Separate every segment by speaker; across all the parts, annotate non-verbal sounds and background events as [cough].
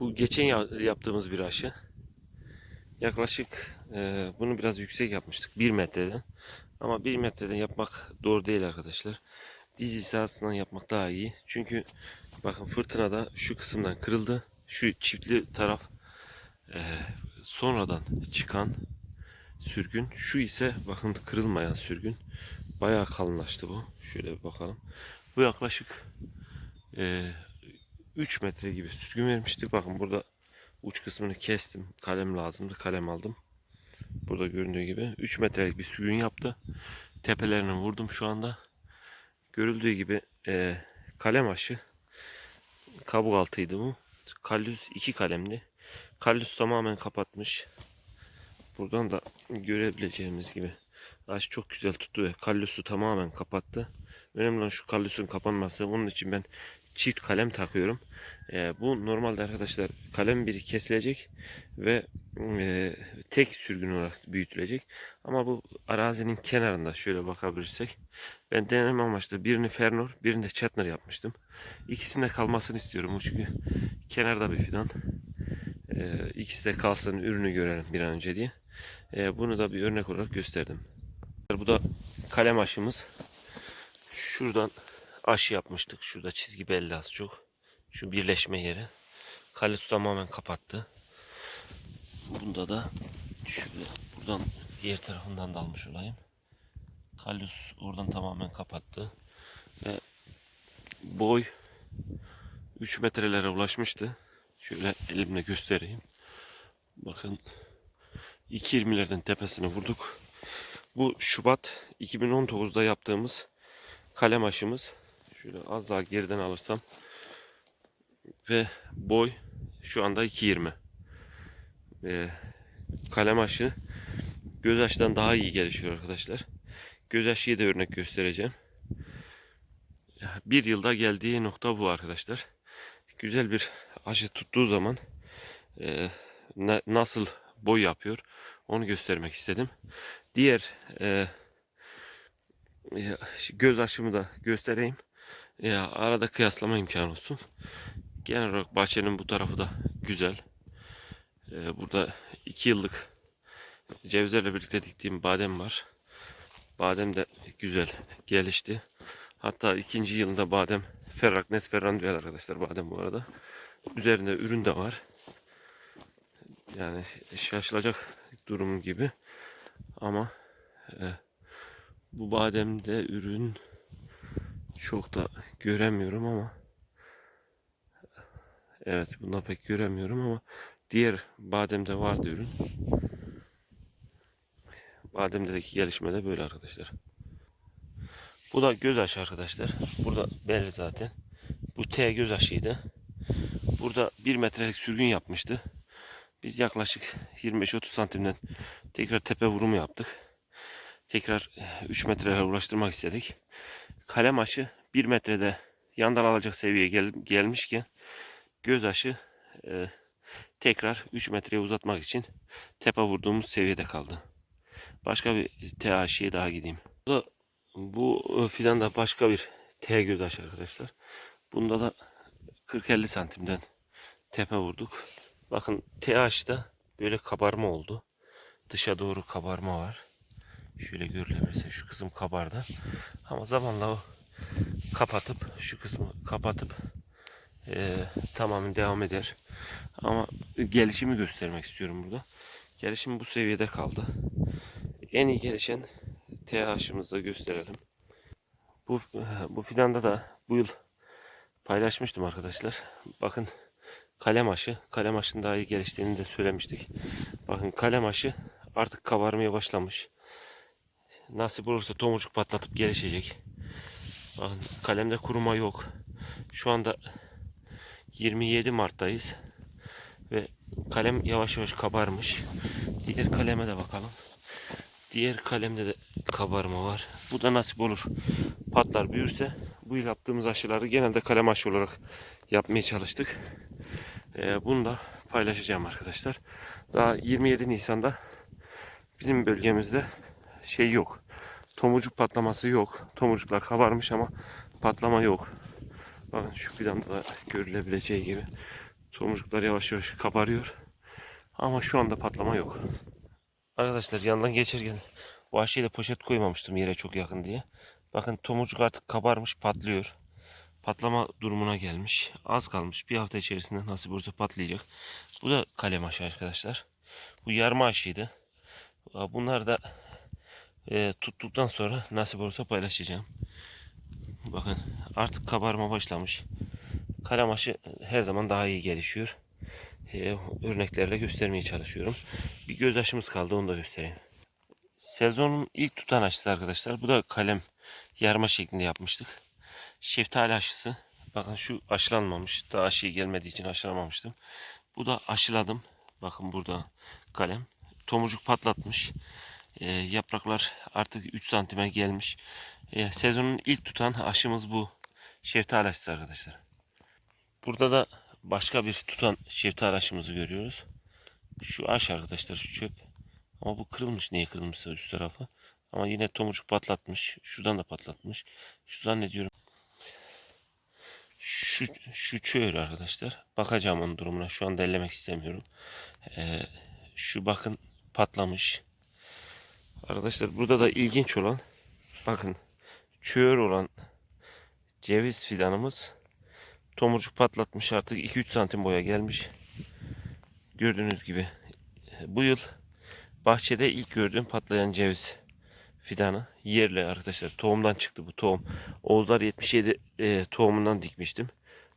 Speaker 1: Bu geçen ya- yaptığımız bir aşı. Yaklaşık e, bunu biraz yüksek yapmıştık 1 metreden. Ama 1 metreden yapmak doğru değil arkadaşlar. Diz hizasından yapmak daha iyi. Çünkü bakın fırtınada şu kısımdan kırıldı. Şu çiftli taraf e, sonradan çıkan sürgün. Şu ise bakın kırılmayan sürgün. Bayağı kalınlaştı bu. Şöyle bir bakalım. Bu yaklaşık e, 3 metre gibi sürgün vermişti. Bakın burada uç kısmını kestim. Kalem lazımdı. Kalem aldım. Burada göründüğü gibi 3 metrelik bir sürgün yaptı. Tepelerini vurdum şu anda. Görüldüğü gibi e, kalem aşı kabuk altıydı bu. Kallüs iki kalemdi. Kallüs tamamen kapatmış. Buradan da görebileceğimiz gibi aş çok güzel tuttu ve kallüsü tamamen kapattı. Önemli olan şu kallüsün kapanması. Onun için ben çift kalem takıyorum. Ee, bu normalde arkadaşlar kalem biri kesilecek ve e, tek sürgün olarak büyütülecek. Ama bu arazinin kenarında şöyle bakabilirsek ben deneme amaçlı birini Fernor birini de Chatner yapmıştım. İkisinde kalmasını istiyorum çünkü kenarda bir fidan. Ee, ikisi de kalsın ürünü görelim bir an önce diye. Ee, bunu da bir örnek olarak gösterdim. Bu da kalem aşımız. Şuradan aşı yapmıştık. Şurada çizgi belli az çok. Şu birleşme yeri. Kalüs tamamen kapattı. Bunda da şöyle buradan diğer tarafından da almış olayım. Kalüs oradan tamamen kapattı. Ve boy 3 metrelere ulaşmıştı. Şöyle elimle göstereyim. Bakın 2.20'lerden tepesine vurduk. Bu Şubat 2019'da yaptığımız kalem aşımız. Şöyle az daha geriden alırsam. Ve boy şu anda 2.20. Ee, kalem aşı göz aşıdan daha iyi gelişiyor arkadaşlar. Göz aşıyı da örnek göstereceğim. Bir yılda geldiği nokta bu arkadaşlar. Güzel bir aşı tuttuğu zaman e, na- nasıl boy yapıyor onu göstermek istedim. Diğer e, göz aşımı da göstereyim. Ya, arada kıyaslama imkanı olsun. Genel olarak bahçenin bu tarafı da güzel. E, burada iki yıllık cevizlerle birlikte diktiğim badem var. Badem de güzel gelişti. Hatta ikinci yılında badem Ferraknes Ferranduel arkadaşlar badem bu arada. Üzerinde ürün de var. Yani şaşılacak durum gibi. Ama e, bu bademde ürün çok da göremiyorum ama evet bunda pek göremiyorum ama diğer bademde vardı ürün. Bademdeki gelişme de böyle arkadaşlar. Bu da göz aşı arkadaşlar. Burada belli zaten. Bu T göz aşıydı. Burada 1 metrelik sürgün yapmıştı. Biz yaklaşık 25-30 santimden tekrar tepe vurumu yaptık. Tekrar 3 metrelere ulaştırmak istedik. Kalem aşı 1 metrede yandan alacak seviyeye gel- gelmişken göz aşı e, tekrar 3 metreye uzatmak için tepe vurduğumuz seviyede kaldı. Başka bir T aşıya daha gideyim. Bu da bu fidan da başka bir T göz aşı arkadaşlar. Bunda da 40-50 santimden tepe vurduk. Bakın T aşıda böyle kabarma oldu. Dışa doğru kabarma var. Şöyle görülebilirse şu kısım kabardı. Ama zamanla o kapatıp şu kısmı kapatıp e, tamamen devam eder. Ama gelişimi göstermek istiyorum burada. Gelişim bu seviyede kaldı. En iyi gelişen TH'ımızı da gösterelim. Bu, bu fidanda da bu yıl paylaşmıştım arkadaşlar. Bakın kalem aşı. Kalem aşının daha iyi geliştiğini de söylemiştik. Bakın kalem aşı artık kabarmaya başlamış. Nasip olursa tomurcuk patlatıp gelişecek. Bakın kalemde kuruma yok. Şu anda 27 Mart'tayız. Ve kalem yavaş yavaş kabarmış. Diğer kaleme de bakalım. Diğer kalemde de kabarma var. Bu da nasip olur. Patlar büyürse bu yıl yaptığımız aşıları genelde kalem aşı olarak yapmaya çalıştık. Ee, bunu da paylaşacağım arkadaşlar. Daha 27 Nisan'da bizim bölgemizde şey yok. Tomurcuk patlaması yok. Tomurcuklar kabarmış ama patlama yok. Bakın şu planda da görülebileceği gibi Tomurcuklar yavaş yavaş kabarıyor. Ama şu anda patlama yok. Arkadaşlar yandan geçerken vahşiyle poşet koymamıştım yere çok yakın diye. Bakın tomurcuk artık kabarmış patlıyor. Patlama durumuna gelmiş. Az kalmış. Bir hafta içerisinde nasip olursa patlayacak. Bu da kalem aşı arkadaşlar. Bu yarma aşıydı. Bunlar da e, tuttuktan sonra nasip olursa paylaşacağım. Bakın artık kabarma başlamış. Kalem aşı her zaman daha iyi gelişiyor. E, örneklerle göstermeye çalışıyorum. Bir göz aşımız kaldı onu da göstereyim. Sezonun ilk tutan aşısı arkadaşlar. Bu da kalem yarma şeklinde yapmıştık. Şeftali aşısı. Bakın şu aşılanmamış. Daha aşıyı gelmediği için aşılamamıştım. Bu da aşıladım. Bakın burada kalem. Tomurcuk patlatmış. E, yapraklar artık 3 santime gelmiş. E, sezonun ilk tutan aşımız bu. Şeftali aşısı arkadaşlar. Burada da başka bir tutan şeftali aşımızı görüyoruz. Şu aş arkadaşlar şu çöp. Ama bu kırılmış. Niye kırılmışsa üst tarafı. Ama yine tomurcuk patlatmış. Şuradan da patlatmış. Şu zannediyorum. Şu, şu çöğür arkadaşlar. Bakacağım onun durumuna. Şu anda ellemek istemiyorum. Ee, şu bakın patlamış. Arkadaşlar burada da ilginç olan bakın çöğür olan ceviz fidanımız tomurcuk patlatmış artık 2-3 santim boya gelmiş. Gördüğünüz gibi bu yıl bahçede ilk gördüğüm patlayan ceviz fidanı yerli arkadaşlar. Tohumdan çıktı bu tohum. Oğuzlar 77 e, tohumundan dikmiştim.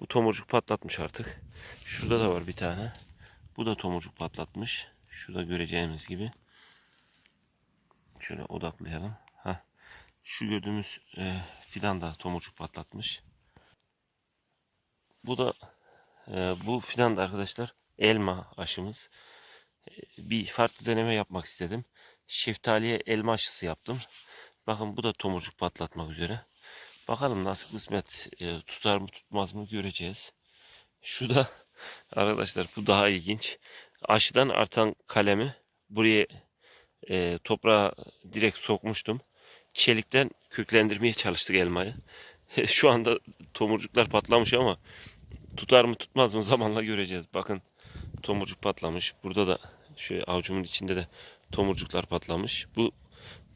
Speaker 1: Bu tomurcuk patlatmış artık. Şurada da var bir tane. Bu da tomurcuk patlatmış. Şurada göreceğimiz gibi. Şöyle odaklayalım. Heh. Şu gördüğümüz e, fidan da tomurcuk patlatmış. Bu da e, bu fidan da arkadaşlar elma aşımız. E, bir farklı deneme yapmak istedim. Şeftaliye elma aşısı yaptım. Bakın bu da tomurcuk patlatmak üzere. Bakalım nasıl kısmet e, tutar mı tutmaz mı göreceğiz. Şu da [laughs] arkadaşlar bu daha ilginç. Aşıdan artan kalemi buraya e, toprağa direkt sokmuştum. Çelikten köklendirmeye çalıştık elmayı. [laughs] Şu anda tomurcuklar patlamış ama tutar mı tutmaz mı zamanla göreceğiz. Bakın tomurcuk patlamış. Burada da şöyle avucumun içinde de tomurcuklar patlamış. Bu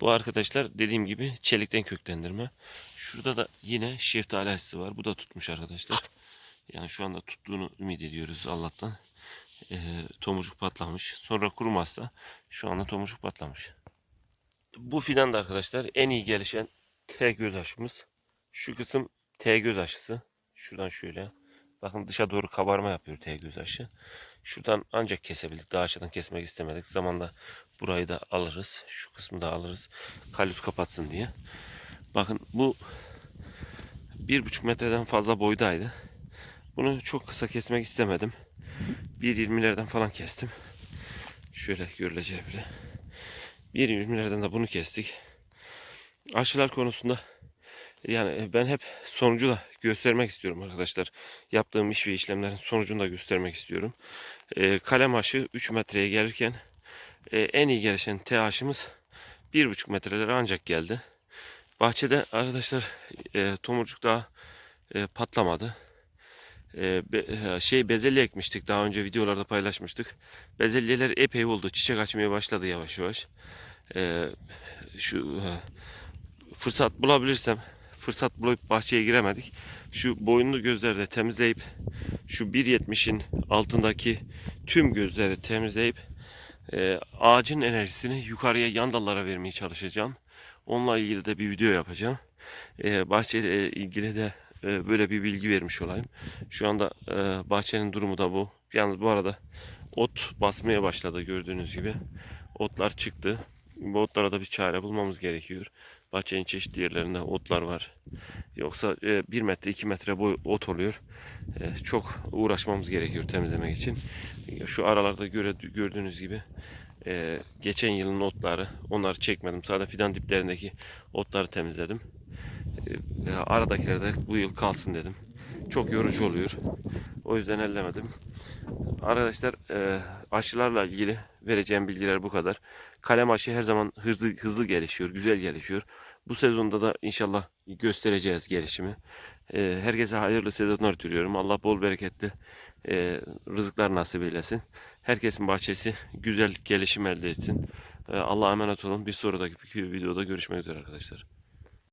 Speaker 1: bu arkadaşlar dediğim gibi çelikten köklendirme. Şurada da yine şeftali aşısı var. Bu da tutmuş arkadaşlar. Yani şu anda tuttuğunu ümit ediyoruz Allah'tan. Ee, tomurcuk patlamış. Sonra kurumazsa şu anda tomurcuk patlamış. Bu fidan da arkadaşlar en iyi gelişen T göz aşımız. Şu kısım T göz aşısı. Şuradan şöyle. Bakın dışa doğru kabarma yapıyor T göz aşı. Şuradan ancak kesebildik. Daha aşağıdan kesmek istemedik. Zamanla burayı da alırız. Şu kısmı da alırız. Kalyus kapatsın diye. Bakın bu bir buçuk metreden fazla boydaydı. Bunu çok kısa kesmek istemedim. 1.20'lerden falan kestim. Şöyle görüleceği bile. 1.20'lerden de bunu kestik. Aşılar konusunda yani ben hep sonucu da göstermek istiyorum arkadaşlar. Yaptığım iş ve işlemlerin sonucunu da göstermek istiyorum. Ee, kalem aşı 3 metreye gelirken e, en iyi gelişen T aşımız 1,5 metrelere ancak geldi. Bahçede arkadaşlar e, tomurcuk daha e, patlamadı. E, be, e, şey bezelye ekmiştik daha önce videolarda paylaşmıştık. Bezelyeler epey oldu. Çiçek açmaya başladı yavaş yavaş. E, şu fırsat bulabilirsem fırsat bulup bahçeye giremedik. Şu boyunlu gözleri de temizleyip şu 1.70'in altındaki tüm gözleri temizleyip e, ağacın enerjisini yukarıya yan dallara vermeye çalışacağım. Onunla ilgili de bir video yapacağım. E, bahçeyle ilgili de e, böyle bir bilgi vermiş olayım. Şu anda e, bahçenin durumu da bu. Yalnız bu arada ot basmaya başladı gördüğünüz gibi. Otlar çıktı. Bu otlara da bir çare bulmamız gerekiyor. Bahçenin çeşitli yerlerinde otlar var. Yoksa 1 metre 2 metre boy ot oluyor. E, çok uğraşmamız gerekiyor temizlemek için. Şu aralarda göre, gördüğünüz gibi e, geçen yılın otları onları çekmedim. Sadece fidan diplerindeki otları temizledim. E, aradakiler de bu yıl kalsın dedim. Çok yorucu oluyor. O yüzden ellemedim. Arkadaşlar e, aşılarla ilgili vereceğim bilgiler bu kadar. kalem aşı her zaman hızlı hızlı gelişiyor, güzel gelişiyor. Bu sezonda da inşallah göstereceğiz gelişimi. Ee, herkese hayırlı sezonlar diliyorum. Allah bol bereketli e, rızıklar nasip eylesin. Herkesin bahçesi güzel gelişim elde etsin. Allah'a emanet olun. Bir sonraki videoda görüşmek üzere arkadaşlar.